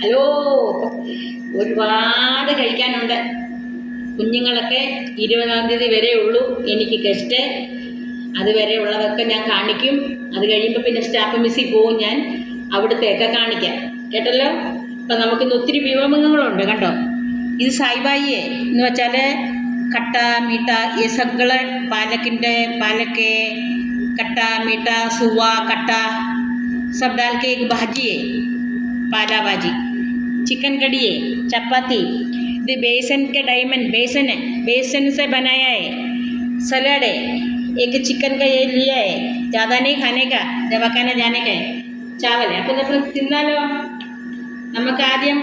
Hello ഒരുപാട് കഴിക്കാനുണ്ട് കുഞ്ഞുങ്ങളൊക്കെ ഇരുപതാം തീയതി വരെ ഉള്ളൂ എനിക്ക് ഗസ്റ്റ് അതുവരെ ഉള്ളതൊക്കെ ഞാൻ കാണിക്കും അത് കഴിയുമ്പോൾ പിന്നെ സ്റ്റാഫ് മിസ്സിൽ പോവും ഞാൻ അവിടുത്തെയൊക്കെ കാണിക്കാം കേട്ടല്ലോ അപ്പം നമുക്കിന്ന് ഒത്തിരി വിഭവങ്ങളുണ്ട് കണ്ടോ ഇത് സായിബായിയെ എന്ന് വെച്ചാൽ കട്ട മീട്ട ഈ സകള പാലക്കിൻ്റെ പാലക്ക് കട്ട മീട്ട സുവ കട്ട सब डाल के एक भाजी है पाला भाजी चिकन कड़ी है चपाती ये बेसन के डायमंड बेसन है बेसन से बनाया है सलाड है एक चिकन का ये लिया है ज़्यादा नहीं खाने का दवाखाना जाने का है चावल है അപ്പോൾ നമ്മൾ തിന്നാലോ നമുക്ക് ആദ്യം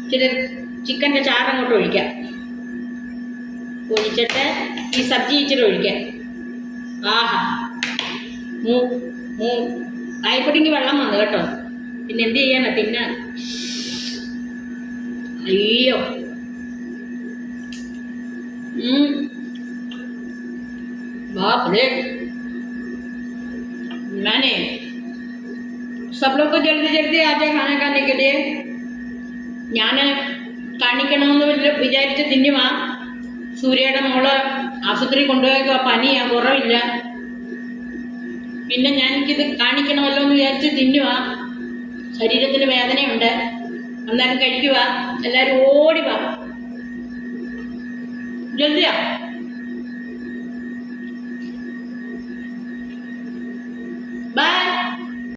ഇച്ചിരി ചിക്കൻ്റെ ചാറ് അങ്ങോട്ട് ഒഴിക്കാം ഒഴിച്ചിട്ട് ഈ സബ്ജി ഇച്ചിരി ഒഴിക്കാം ആഹാ മൂ മൂ ആയിപ്പൊടിക്ക് വെള്ളം വന്നു കേട്ടോ പിന്നെ എന്ത് ചെയ്യാനാ തിന്നാൻ അയ്യോ ഉം. बाप रे मैंने सब लोग को जल्दी जल्दी आ जाए खाना खाने के लिए ഞാൻ കാണിക്കണമെന്ന് വിചാ- വിചാരിച്ച് തിന്നുവാ സൂര്യയുടെ മോള് ആശുപത്രി കൊണ്ടുപോയേക്കുക പനിയാ കുറവില്ല പിന്നെ ഞാൻ എനിക്കിത് കാണിക്കണമല്ലോ എന്ന് വിചാരിച്ച് തിന്നുക ശരീരത്തിന് വേദനയുണ്ട്. അന്നേരം കഴിക്കുക എല്ലാവരും ഓടി വാ. ജൽദിയാ